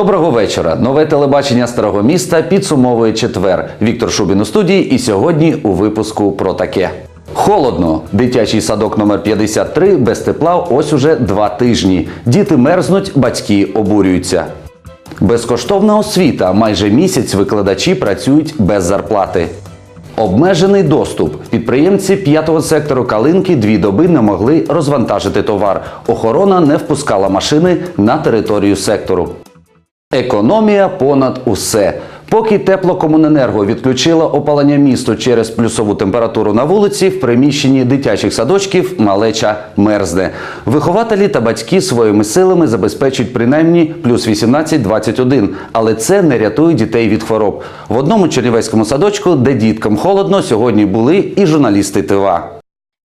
Доброго вечора. Нове телебачення старого міста підсумовує четвер. Віктор Шубін у студії. І сьогодні у випуску про таке. Холодно. Дитячий садок номер 53 без тепла ось уже два тижні. Діти мерзнуть, батьки обурюються. Безкоштовна освіта. Майже місяць викладачі працюють без зарплати. Обмежений доступ. Підприємці п'ятого сектору Калинки дві доби не могли розвантажити товар. Охорона не впускала машини на територію сектору. Економія понад усе. Поки теплокомуненерго відключила опалення місту через плюсову температуру на вулиці, в приміщенні дитячих садочків малеча мерзне. Вихователі та батьки своїми силами забезпечують принаймні плюс 18-21, але це не рятує дітей від хвороб. В одному чернівецькому садочку, де діткам холодно, сьогодні були і журналісти ТВА.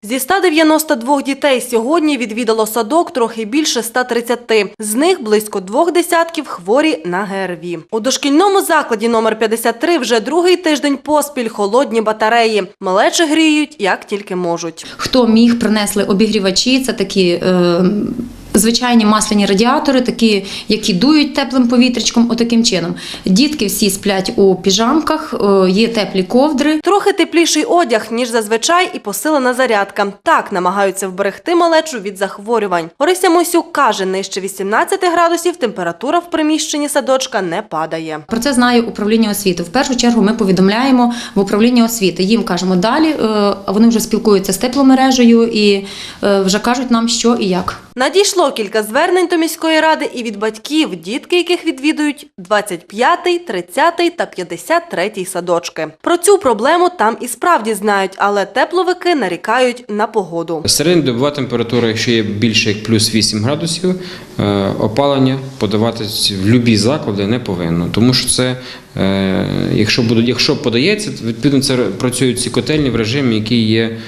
Зі 192 дітей сьогодні відвідало садок трохи більше 130. З них близько двох десятків хворі на ГРВІ. У дошкільному закладі номер 53 вже другий тиждень поспіль холодні батареї. Малечі гріють як тільки можуть. Хто міг, принесли обігрівачі, це такі. Е, Звичайні масляні радіатори, такі, які дують теплим повітрячком, отаким чином. Дітки всі сплять у піжамках, е, є теплі ковдри. Трохи тепліший одяг, ніж зазвичай, і посилена зарядка. Так намагаються вберегти малечу від захворювань. Орися Мосюк каже, нижче 18 градусів температура в приміщенні садочка не падає. Про це знає управління освіти. В першу чергу ми повідомляємо в управління освіти. Їм кажемо далі. е, а Вони вже спілкуються з тепломережею і е, вже кажуть нам, що і як. Надійшло кілька звернень до міської ради і від батьків, дітки яких відвідують 25, 30 та 53 садочки. Про цю проблему там і справді знають, але тепловики нарікають на погоду. Середньодобова температура, якщо є більше як плюс 8 градусів, е, опалення подаватись в любі заклади не повинно. Тому що це, е, якщо, будуть, якщо подається, відповідно це працюють ці котельні в режимі, який є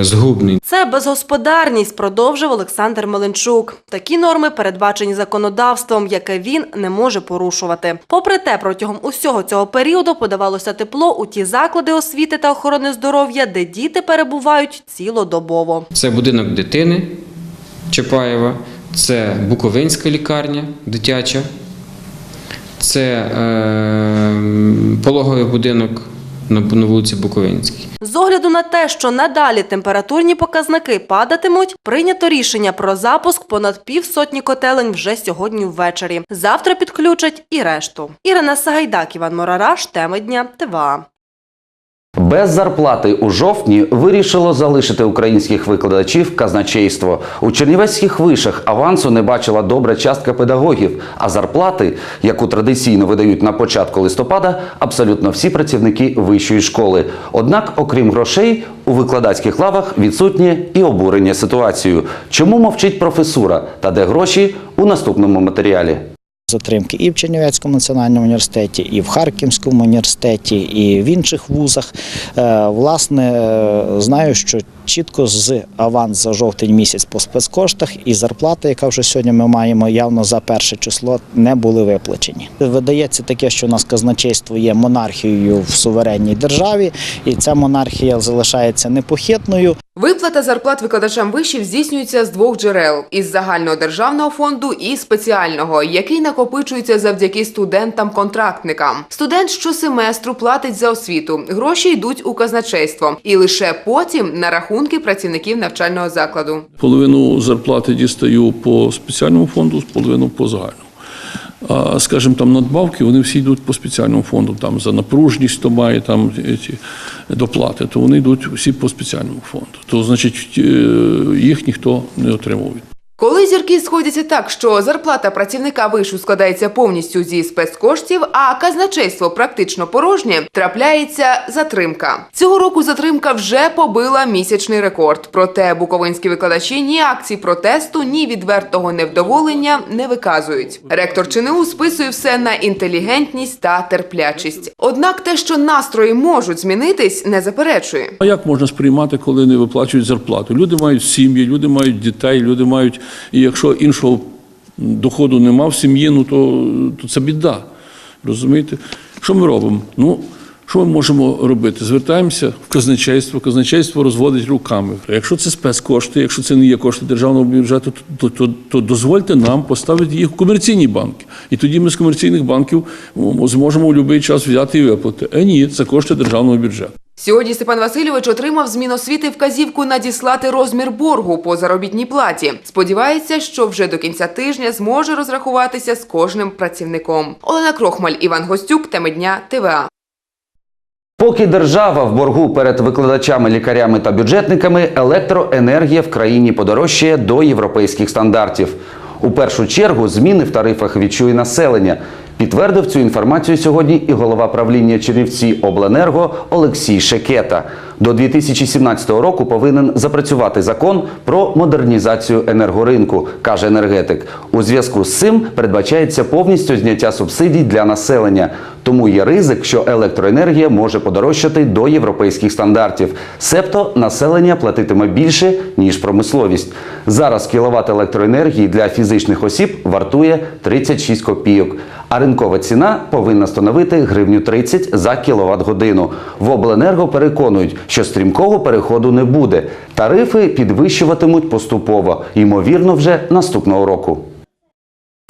згубний. Це безгосподарність, продовжив Олександр Меленчук. Такі норми передбачені законодавством, яке він не може порушувати. Попри те, протягом усього цього періоду подавалося тепло у ті заклади освіти та охорони здоров'я, де діти перебувають цілодобово. Це будинок дитини Чапаєва, це Буковинська лікарня дитяча, це е, пологовий будинок на, вулиці Буковинській. З огляду на те, що надалі температурні показники падатимуть, прийнято рішення про запуск понад півсотні котелень вже сьогодні ввечері. Завтра підключать і решту. Ірина Сагайдак, Іван Морараш, теми дня ТВА. Без зарплати у жовтні вирішило залишити українських викладачів казначейство. У чернівецьких вишах авансу не бачила добра частка педагогів, а зарплати, яку традиційно видають на початку листопада, абсолютно всі працівники вищої школи. Однак, окрім грошей, у викладацьких лавах відсутнє і обурення ситуацією. Чому мовчить професура та де гроші у наступному матеріалі? Затримки і в Чернівецькому національному університеті, і в Харківському університеті, і в інших вузах. Е, Власне, знаю, що чітко з аванс за жовтень місяць по спецкоштах і зарплата, яка вже сьогодні ми маємо явно за перше число, не були виплачені. Видається таке, що у нас казначейство є монархією в суверенній державі, і ця монархія залишається непохитною. Виплата зарплат викладачам вишів здійснюється з двох джерел: із загального державного фонду і спеціального, який накопичується завдяки студентам-контрактникам. Студент щосеместру платить за освіту. Гроші йдуть у казначейство, і лише потім на рахунки працівників навчального закладу. Половину зарплати дістаю по спеціальному фонду, половину по загальному. А, скажімо, там надбавки, вони всі йдуть по спеціальному фонду. Там за напружність, хто має там ці доплати, то вони йдуть всі по спеціальному фонду. То, значить, е, їх ніхто не отримує. Коли зірки сходяться так, що зарплата працівника вишу складається повністю зі спецкоштів, а казначейство практично порожнє, трапляється затримка. Цього року затримка вже побила місячний рекорд. Проте буковинські викладачі ні акцій протесту, ні відвертого невдоволення не виказують. Ректор ЧНУ списує все на інтелігентність та терплячість. Однак те, що настрої можуть змінитись, не заперечує. А як можна сприймати, коли не виплачують зарплату? Люди мають сім'ї, люди мають дітей, люди мають. І якщо іншого доходу нема в сім'ї, ну то, то це біда. Розумієте? Що ми робимо? Ну, Що ми можемо робити? Звертаємося в казначейство, казначейство розводить руками. Якщо це спецкошти, якщо це не є кошти державного бюджету, то, то, то, то дозвольте нам поставити їх в комерційні банки. І тоді ми з комерційних банків зможемо в будь-який час взяти і виплати. А ні, це кошти державного бюджету. Сьогодні Степан Васильович отримав з Міносвіти вказівку надіслати розмір боргу по заробітній платі. Сподівається, що вже до кінця тижня зможе розрахуватися з кожним працівником. Олена Крохмаль, Іван Гостюк, теми дня ТВА. Поки держава в боргу перед викладачами, лікарями та бюджетниками, електроенергія в країні подорожчає до європейських стандартів. У першу чергу зміни в тарифах відчує населення. Підтвердив цю інформацію сьогодні і голова правління Чернівці Обленерго Олексій Шекета. До 2017 року повинен запрацювати закон про модернізацію енергоринку, каже енергетик. У зв'язку з цим передбачається повністю зняття субсидій для населення. Тому є ризик, що електроенергія може подорожчати до європейських стандартів. Себто населення платитиме більше ніж промисловість. Зараз кіловат електроенергії для фізичних осіб вартує 36 копійок. А ринкова ціна повинна становити гривню 30 за кіловат годину. В обленерго переконують, що стрімкого переходу не буде. Тарифи підвищуватимуть поступово, ймовірно, вже наступного року.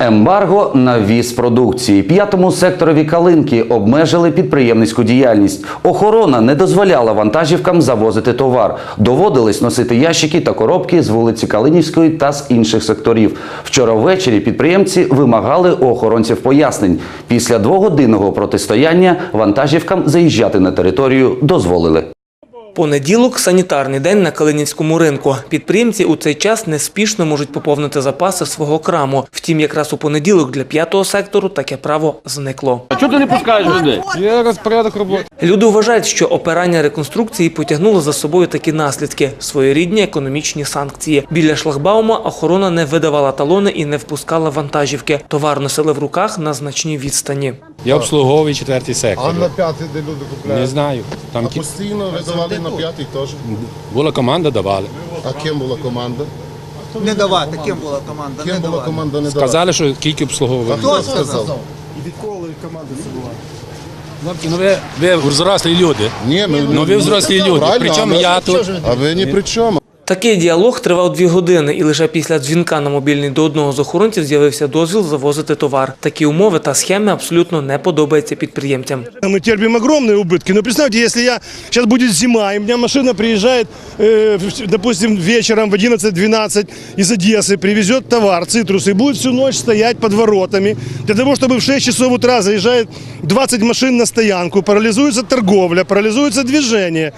Ембарго на ввіз продукції. П'ятому секторові Калинки обмежили підприємницьку діяльність. Охорона не дозволяла вантажівкам завозити товар. Доводилось носити ящики та коробки з вулиці Калинівської та з інших секторів. Вчора ввечері підприємці вимагали у охоронців пояснень. Після двогодинного протистояння вантажівкам заїжджати на територію дозволили. Понеділок санітарний день на Калинівському ринку. Підприємці у цей час неспішно можуть поповнити запаси свого краму. Втім, якраз у понеділок для п'ятого сектору таке право зникло. А чого ти не пускаєш людей? Є розпорядок роботи. Люди вважають, що опирання реконструкції потягнуло за собою такі наслідки своєрідні економічні санкції. Біля шлагбаума охорона не видавала талони і не впускала вантажівки. Товар носили в руках на значній відстані. Я обслуговую четвертий сектор. А на п'ятий, де люди купляють? Не знаю. Там А постійно ви давали на п'ятий теж. була команда, давали. А ким була команда? Не давати, ким була команда? Ким не була давати. команда не давати? Сказали, що тільки А обслуговували. хто сказав? Хлопці, ну ви, ви взрослі люди. Ні, ми, Ну ви взрослі люди. Правильно, Причому а ми- я тут. А ви ні при чому. Такий діалог тривав дві години, і лише після дзвінка на мобільний до одного з охоронців з'явився дозвіл завозити товар. Такі умови та схеми абсолютно не подобаються підприємцям. Мы терпим огромные убытки. Но представьте, если я сейчас будет зима, и у меня машина приезжает, э, в- допустим, вечером в 11-12 из Одессы, привезет товар, цитрусы, и будет всю ночь стоять под воротами. Для того, чтобы в 6 часов утра заезжает 20 машин на стоянку, парализуется торговля, парализуется движение.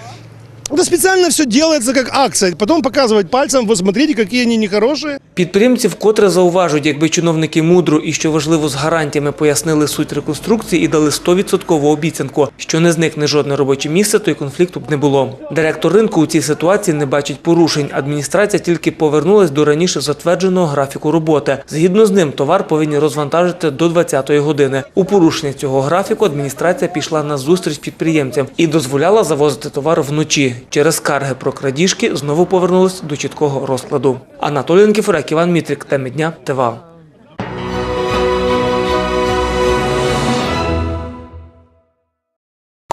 Это специально все делается как акция. Потом показывать пальцем, вот смотрите, какие они нехорошие. Підприємці вкотре зауважують, якби чиновники мудро і що важливо з гарантіями пояснили суть реконструкції і дали 100% обіцянку, що не зникне жодне робоче місце, то й конфлікту б не було. Директор ринку у цій ситуації не бачить порушень. Адміністрація тільки повернулась до раніше затвердженого графіку роботи. Згідно з ним, товар повинні розвантажити до 20-ї години. У порушення цього графіку адміністрація пішла на зустріч підприємцям і дозволяла завозити товар вночі. Через скарги про крадіжки знову повернулись до чіткого розкладу. Анатолій Нікіфорек, Іван Мітрик, теми дня, ТВА.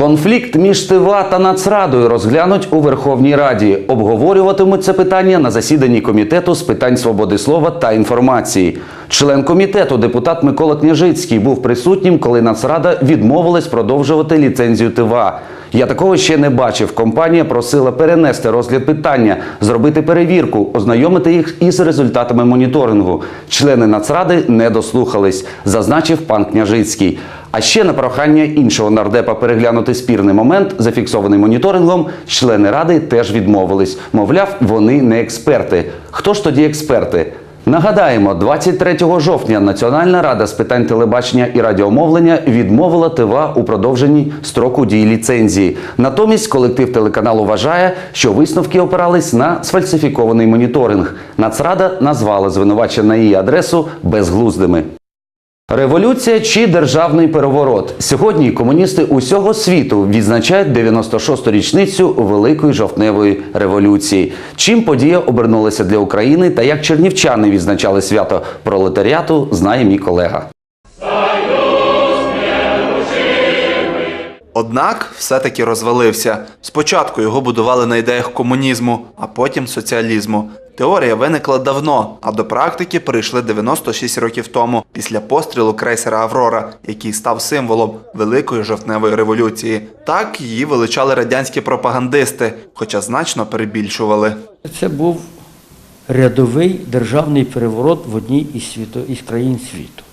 Конфлікт між ТВА та Нацрадою розглянуть у Верховній Раді. Обговорюватимуть це питання на засіданні комітету з питань свободи слова та інформації. Член комітету, депутат Микола Княжицький, був присутнім, коли Нацрада відмовилась продовжувати ліцензію ТВА. Я такого ще не бачив. Компанія просила перенести розгляд питання, зробити перевірку, ознайомити їх із результатами моніторингу. Члени Нацради не дослухались, зазначив пан Княжицький. А ще на прохання іншого нардепа переглянути спірний момент, зафіксований моніторингом, члени ради теж відмовились. Мовляв, вони не експерти. Хто ж тоді експерти? Нагадаємо, 23 жовтня Національна рада з питань телебачення і радіомовлення відмовила ТВА у продовженні строку дії ліцензії. Натомість колектив телеканалу вважає, що висновки опирались на сфальсифікований моніторинг. Нацрада назвала звинувачення на її адресу безглуздими. Революція чи державний переворот? Сьогодні комуністи усього світу відзначають 96-ту річницю Великої жовтневої революції. Чим подія обернулася для України та як чернівчани відзначали свято пролетаріату, знає мій колега. Однак все-таки розвалився. Спочатку його будували на ідеях комунізму, а потім соціалізму. Теорія виникла давно, а до практики перейшли 96 років тому, після пострілу крейсера Аврора, який став символом Великої жовтневої революції. Так її величали радянські пропагандисти, хоча значно перебільшували. Це був рядовий державний переворот в одній із, світо, із країн світу.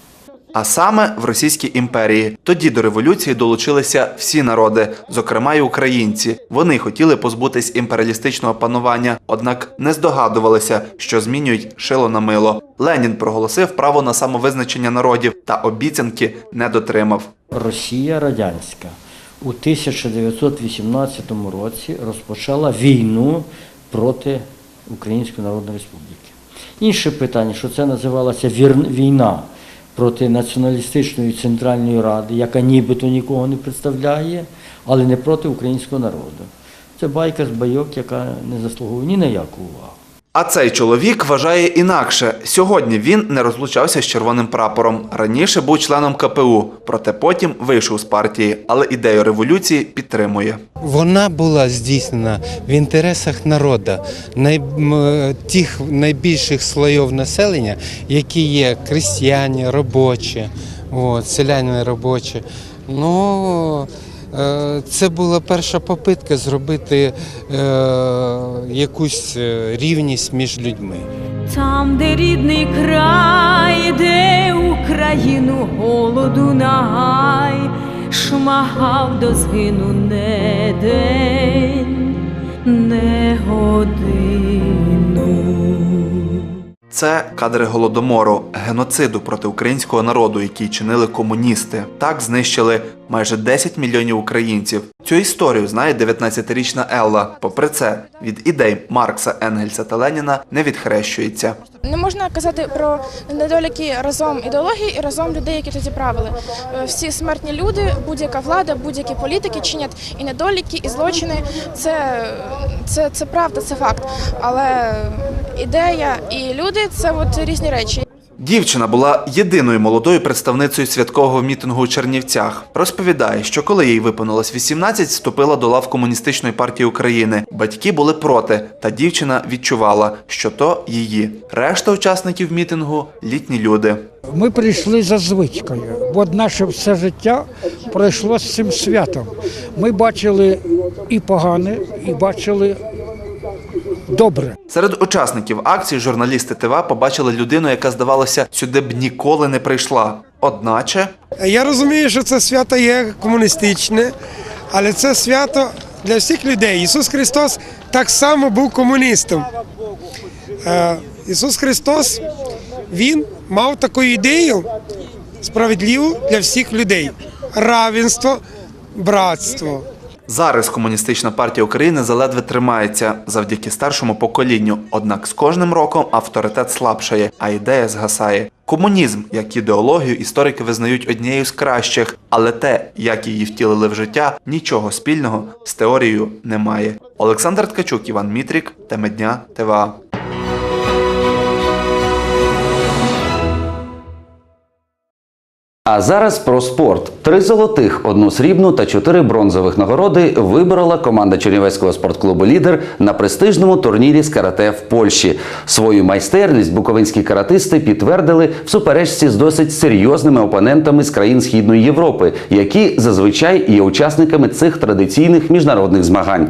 А саме в Російській імперії. Тоді до революції долучилися всі народи, зокрема й українці. Вони хотіли позбутись імперіалістичного панування, однак не здогадувалися, що змінюють шило на мило. Ленін проголосив право на самовизначення народів та обіцянки не дотримав. Росія радянська у 1918 році розпочала війну проти Української Народної Республіки. Інше питання, що це називалася вір- війна проти Націоналістичної центральної ради, яка нібито нікого не представляє, але не проти українського народу. Це байка з байок, яка не заслуговує ні на яку увагу. А цей чоловік вважає інакше. Сьогодні він не розлучався з червоним прапором. Раніше був членом КПУ, проте потім вийшов з партії, але ідею революції підтримує. Вона була здійснена в інтересах народу, най, тих найбільших слоїв населення, які є крестьяні, робочі, от, селяни робочі. Ну, це була перша попитка зробити е, якусь е, рівність між людьми. Там, де рідний край, де Україну голоду нагай, шмагав до згину не день, не годину. Це кадри голодомору, геноциду проти українського народу, який чинили комуністи. Так знищили майже 10 мільйонів українців. Цю історію знає 19-річна Елла. Попри це, від ідей Маркса, Енгельса та Леніна не відхрещується. Не можна казати про недоліки разом ідеології і разом людей, які тоді правили. Е, Всі смертні люди, будь-яка влада, будь-які політики чинять і недоліки, і злочини. Це, це, це правда, це факт. Але ідея і люди це от різні речі. Дівчина була єдиною молодою представницею святкового мітингу у Чернівцях. Розповідає, що коли їй виповнилось 18, вступила до лав комуністичної партії України. Батьки були проти, та дівчина відчувала, що то її. Решта учасників мітингу літні люди. Ми прийшли за звичкою, бо наше все життя пройшло з цим святом. Ми бачили і погане, і бачили добре. Серед учасників акції журналісти ТВА побачили людину, яка, здавалося, сюди б ніколи не прийшла. Одначе Я розумію, що це свято є комуністичне, але це свято для всіх людей. Ісус Христос так само був комуністом. Е, Ісус Христос Він мав таку ідею справедливу для всіх людей: равенство, братство. Зараз комуністична партія України заледве тримається завдяки старшому поколінню. Однак з кожним роком авторитет слабшає, а ідея згасає. Комунізм, як ідеологію, історики визнають однією з кращих, але те, як її втілили в життя, нічого спільного з теорією немає. Олександр Ткачук, Іван Мітрік, Теми дня, ТВА. А зараз про спорт. Три золотих, одну срібну та чотири бронзових нагороди виборола команда Чернівецького спортклубу Лідер на престижному турнірі з карате в Польщі. Свою майстерність буковинські каратисти підтвердили в суперечці з досить серйозними опонентами з країн Східної Європи, які зазвичай є учасниками цих традиційних міжнародних змагань.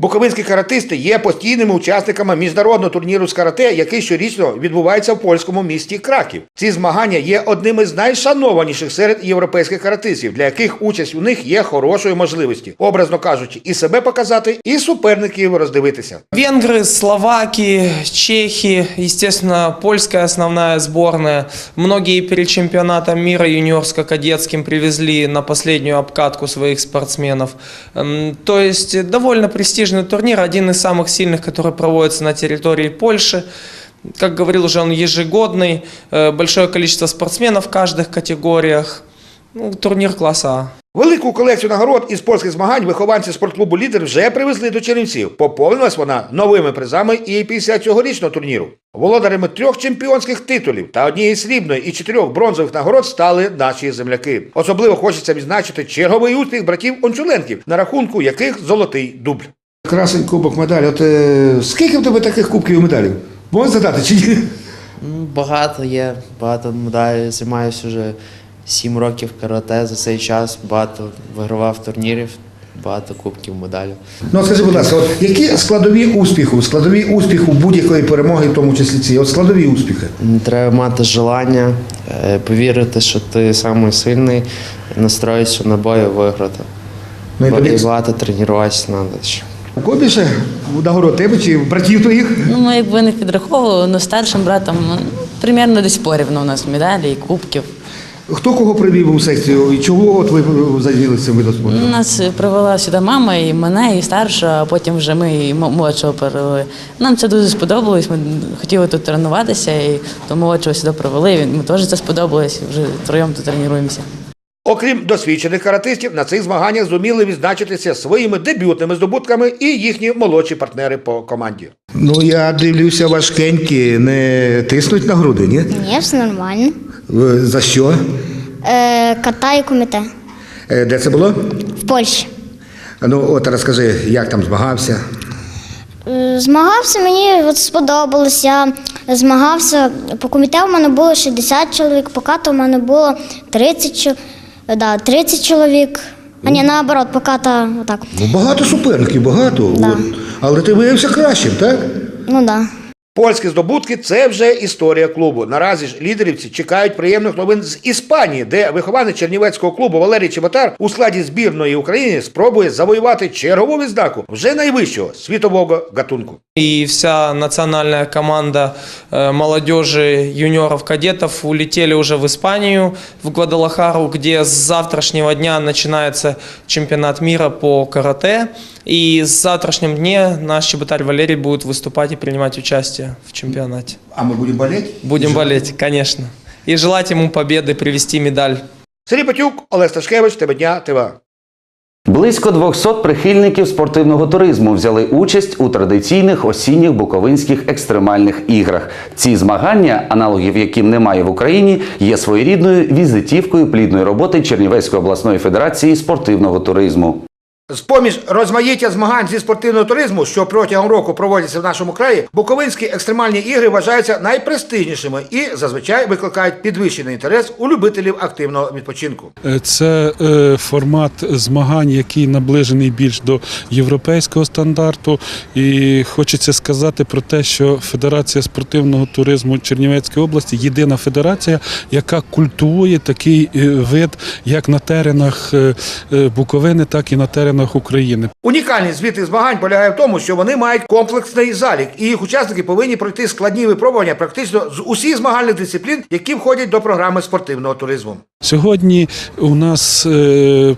Буковинські каратисти є постійними учасниками міжнародного турніру з карате, який щорічно відбувається в польському місті Краків. Ці змагання є одними з найшанованіших серед європейських каратистів, для яких участь у них є хорошою можливістю, образно кажучи, і себе показати, і суперників роздивитися. Венгры, Словаки, Чехи, естественно, польская основная сборная. Многие перед чемпионатом мира юниорско-кадетским привезли на последнюю обкатку своих спортсменов. М, То есть довольно престижный турнир, один из самых сильных, который проводится на территории Польши. Как говорил уже, он ежегодный, э, большое количество спортсменов в каждых категориях. Ну, турнир класса А. Велику колекцію нагород із польських змагань вихованці спортклубу Лідер вже привезли до Чернівців. Поповнилась вона новими призами і після цьогорічного турніру. Володарями трьох чемпіонських титулів та однієї срібної і чотирьох бронзових нагород стали наші земляки. Особливо хочеться відзначити черговий успіх братів Ончуленків, на рахунку яких золотий дубль. Красень кубок медаль. От е, скільки в тебе таких кубків і медалів? Можна задати чи ні? Ну, Багато є, багато медалей. Займаюся вже 7 років карате за цей час, багато вигравав турнірів, багато кубків, медалей. Ну, от скажи, будь ласка, от які складові успіху, складові успіху будь-якої перемоги, в тому числі ці, от складові успіхи. Треба мати желання, е, повірити, що ти самий сильний, настроїтися на бою виграти. Ну, і тобі- І багато тренуватися треба. ще. У кого більше нагород тебе чи братів твоїх? Ну, ми якби не підраховували, але старшим братом ну, примерно десь порівну у нас медалі і кубків. Хто кого привів у секцію і чого от ви заділи цим видом спорту? Ну, Нас привела сюди мама, і мене, і старша, а потім вже ми і молодшого перевели. Нам це дуже сподобалось. Ми хотіли тут тренуватися, і до молодшого сюди привели. Ми теж це сподобалось. Вже втроєм тут тренуємося. Окрім досвідчених каратистів, на цих змаганнях зуміли відзначитися своїми дебютними здобутками і їхні молодші партнери по команді. Ну я дивлюся, важкенькі, не тиснуть на груди, ні? Ні, все нормально. За що? Е, ката і комітет Е, Де це було? в Польщі. Ну от розкажи, як там змагався. Е, Змагався, мені от сподобалось. Я змагався. По комітету в мене було 60 чоловік, по кату в мене було 30, чо- да, 30 чоловік. А ні, наоборот, поки та отак. Ну багато суперників, багато. Да. От. Але ти виявився кращим, так? Ну так. Да. Польські здобутки це вже історія клубу. Наразі ж лідерівці чекають приємних новин з Іспанії, де вихованець чернівецького клубу Валерій Чеботар у складі збірної України спробує завоювати чергову відзнаку вже найвищого світового гатунку. И вся национальная команда э, молодежи, юниоров, кадетов улетели уже в Испанию, в Гвадалахару, где с завтрашнего дня начинается чемпионат мира по карате. И с завтрашним дня наш чеботарь Валерий будет выступать и принимать участие в чемпионате. А мы будем болеть? Будем болеть, конечно. И желать ему победы, привести медаль. Сергій Патюк, Олег Сташкевич, тебе дня, ТВА. Близько 200 прихильників спортивного туризму взяли участь у традиційних осінніх буковинських екстремальних іграх. Ці змагання, аналогів яким немає в Україні, є своєрідною візитівкою плідної роботи Чернівецької обласної федерації спортивного туризму. З-поміж розмаїття змагань зі спортивного туризму, що протягом року проводяться в нашому краї, буковинські екстремальні ігри вважаються найпрестижнішими і зазвичай викликають підвищений інтерес у любителів активного відпочинку. Е, Це е, формат змагань, який наближений більш до європейського стандарту. І хочеться сказати про те, що Федерація спортивного туризму Чернівецької області єдина федерація, яка культує такий е, вид як на теренах Буковини, так і на теренах України. Унікальність звітних змагань полягає в тому, що вони мають комплексний залік, і їх учасники повинні пройти складні випробування практично з усіх змагальних дисциплін, які входять до програми спортивного туризму. Сьогодні у нас е,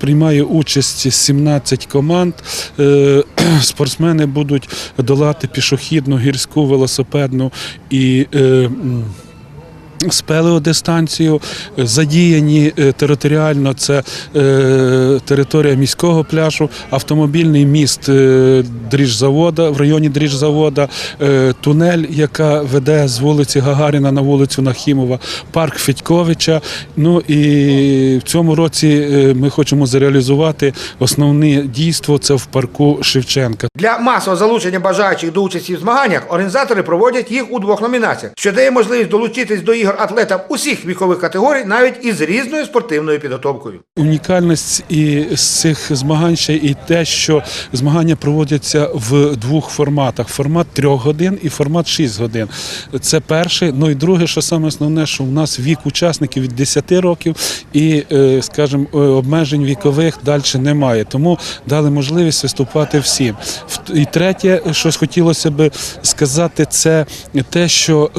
приймає участь 17 команд. Е, спортсмени будуть долати пішохідну, гірську, велосипедну і е, спелеодистанцію. Задіяні е, територіально це е, територія міського пляжу, автомобільний міст е, дріжзавода в районі дріжзавода, тунель, яка веде з вулиці Гагаріна на вулицю Нахімова, парк Федьковича. Ну і в цьому році ми хочемо зреалізувати основне дійство це в парку Шевченка. Для масового залучення бажаючих до участі в змаганнях організатори проводять їх у двох номінаціях, що дає можливість долучитись до ігор атлетам усіх вікових категорій, навіть із різною спортивною підготовкою. Унікальність і цих змагань ще і те, що змагання проводяться в двох форматах: формат трьох годин і формат 6 годин. Це перше. Ну і друге, що саме основне, що в нас вік учасників від 10 років і, е, скажімо, е, обмежень вікових далі немає. Тому дали можливість виступати всім. І третє, що хотілося би сказати, це те, що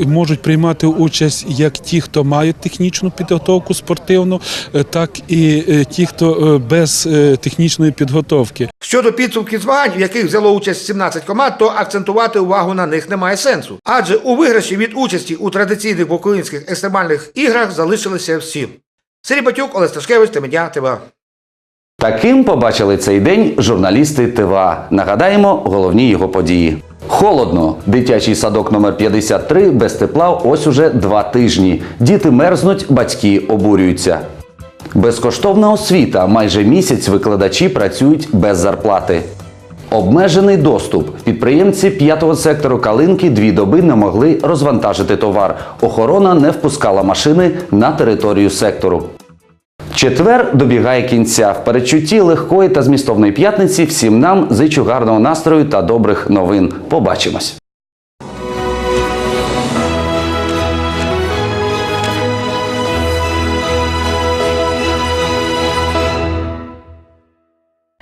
е, можуть приймати участь як ті, хто мають технічну підготовку спортивну, е, так і е, ті, хто е, без технічної підготовки. Щодо підсумків змагань, в яких взяло участь 17 команд, то акцентувати увагу на них немає сенсу. Адже у виграші від участі у традиційних буковинських екстремальних іграх залишилися всі. Сергій Батюк, Олег Сташкевич, Темедя, ТВА. Таким побачили цей день журналісти ТВА. Нагадаємо головні його події. Холодно. Дитячий садок номер 53 без тепла ось уже два тижні. Діти мерзнуть, батьки обурюються. Безкоштовна освіта. Майже місяць викладачі працюють без зарплати. Обмежений доступ. Підприємці п'ятого сектору Калинки дві доби не могли розвантажити товар. Охорона не впускала машини на територію сектору. Четвер добігає кінця. В передчутті легкої та змістовної п'ятниці всім нам зичу гарного настрою та добрих новин. Побачимось.